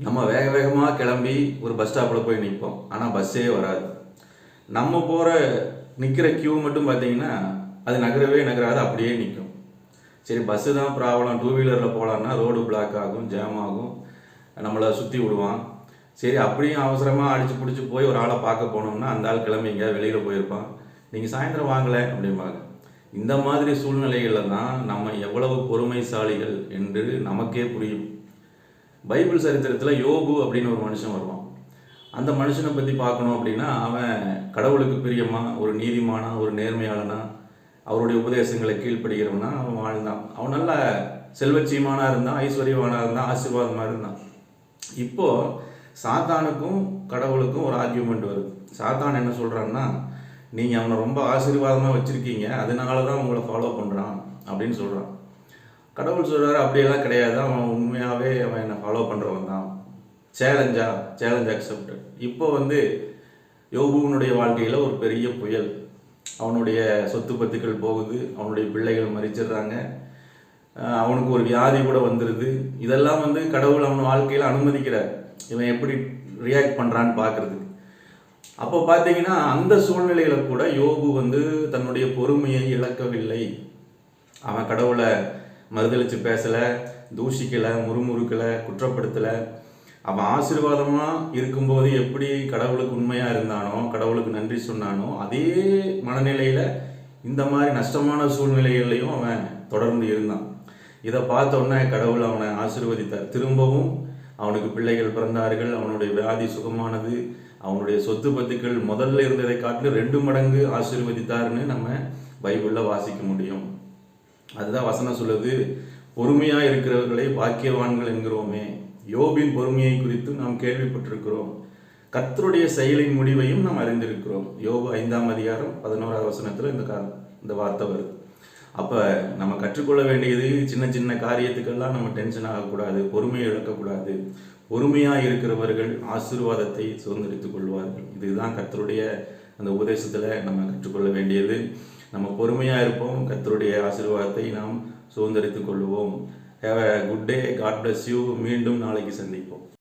நம்ம வேக வேகமாக கிளம்பி ஒரு பஸ் ஸ்டாப்பில் போய் நிற்போம் ஆனால் பஸ்ஸே வராது. நம்ம போகிற நிற்கிற கியூ மட்டும் பார்த்தீங்கன்னா அது நகரவே நகராது அப்படியே நிற்கும் சரி பஸ்ஸு தான் ப்ராப்ளம் டூ வீலரில் போகலான்னா ரோடு பிளாக் ஆகும் ஜாம் ஆகும். நம்மளை சுற்றி விடுவான். சரி அப்படியும் அவசரமாக அடித்து பிடிச்சி போய் ஒரு ஆளை பார்க்க போனோம்னா அந்த ஆள் கிளம்பி எங்கேயாவது வெளியில் போயிருப்பான். நீங்கள் சாயந்தரம் வாங்கலை அப்படிம்பாங்க. இந்த மாதிரி சூழ்நிலைகளில் தான் நம்ம எவ்வளவு பொறுமைசாலிகள் என்று நமக்கே புரியும். பைபிள் சரித்திரத்தில் யோபு அப்படின்னு ஒரு மனுஷன் வருவான். அந்த மனுஷனை பற்றி பார்க்கணும் அப்படின்னா அவன் கடவுளுக்கு பிரியமா ஒரு நீதிமானா ஒரு நேர்மையாளனா அவருடைய உபதேசங்களை கீழ்ப்படுகிறவனா அவன் வாழ்ந்தான். அவன் நல்ல செல்வச்சியமானா இருந்தான் ஐஸ்வர்யமானா இருந்தான் ஆசீர்வாதமாக இருந்தான். இப்போ சாத்தானுக்கும் கடவுளுக்கும் ஒரு ஆர்கியூமெண்ட் வருது. சாத்தான் என்ன சொல்கிறான்னா நீங்கள் அவனை ரொம்ப ஆசீர்வாதமாக வச்சுருக்கீங்க அதனால தான் உங்களை ஃபாலோ பண்ணுறான் அப்படின்னு சொல்கிறான் கடவுள் சொல்கிறாரு அப்படியெல்லாம் கிடையாது. அவன் உண்மையாகவே அவன் என்னை ஃபாலோ பண்ணுறவன் தான். சேலஞ்சா சேலஞ்ச் அக்செப்டட் இப்போ வந்து யோபுவனுடைய வாழ்க்கையில் ஒரு பெரிய புயல். அவனுடைய சொத்து பத்துக்கள் போகுது. அவனுடைய பிள்ளைகள் மறிச்சிடுறாங்க. அவனுக்கு ஒரு வியாதி கூட வந்துடுது இதெல்லாம் வந்து கடவுள் அவன் வாழ்க்கையில் அனுமதிக்கிறார். இவன் எப்படி ரியாக்ட் பண்ணுறான்னு பார்க்குறதுக்கு அப்போ பார்த்தீங்கன்னா அந்த சூழ்நிலையில கூட யோபு வந்து தன்னுடைய பொறுமையை இழக்கவில்லை. அவன் கடவுளை மறுதளிச்சு பேசலை தூஷிக்கலை முறுமுறுக்கலை குற்றப்படுத்தலை. அவன் ஆசீர்வாதமாக இருக்கும்போது எப்படி கடவுளுக்கு உண்மையாக இருந்தானோ கடவுளுக்கு நன்றி சொன்னானோ அதே மனநிலையில் இந்த மாதிரி நஷ்டமான சூழ்நிலைகள்லையும் அவன் தொடர்ந்து இருந்தான். இதை பார்த்தோன்னே கடவுள் அவனை ஆசீர்வதித்தார். திரும்பவும் அவனுக்கு பிள்ளைகள் பிறந்தார்கள் அவனுடைய வியாதி சுகமானது அவனுடைய சொத்து பத்துக்கள் முதல்ல இருந்ததை காட்டிலும் ரெண்டு மடங்கு ஆசீர்வதித்தார்னு நம்ம பைபிளில் வாசிக்க முடியும். அதுதான் வசனம் சொல்லுது பொறுமையாக இருக்கிறவர்களை பாக்கியவான்கள் என்கிறோமே. யோபின் பொறுமையை குறித்து நாம் கேள்விப்பட்டிருக்கிறோம். கத்தருடைய செயலின் முடிவையும் நாம் அறிந்திருக்கிறோம். யோபு ஐந்தாம் அதிகாரம் பதினோராவது வசனத்தில் இந்த கா இந்த வார்த்தை வருது. அப்போ நம்ம கற்றுக்கொள்ள வேண்டியது சின்ன சின்ன காரியத்துக்கெல்லாம் நம்ம டென்ஷன் ஆகக்கூடாது பொறுமையை இழக்கக்கூடாது. பொறுமையாக இருக்கிறவர்கள் ஆசீர்வாதத்தை சுதந்திரித்துக் கொள்வார்கள். இதுதான் கத்தருடைய அந்த உபதேசத்தில் நம்ம கற்றுக்கொள்ள வேண்டியது. நம்ம பொறுமையாக இருப்போம். கர்த்தருடைய ஆசீர்வாதத்தை நாம் சுதந்திரித்துக் கொள்வோம் have a good day God bless you மீண்டும் நாளைக்கு சந்திப்போம்.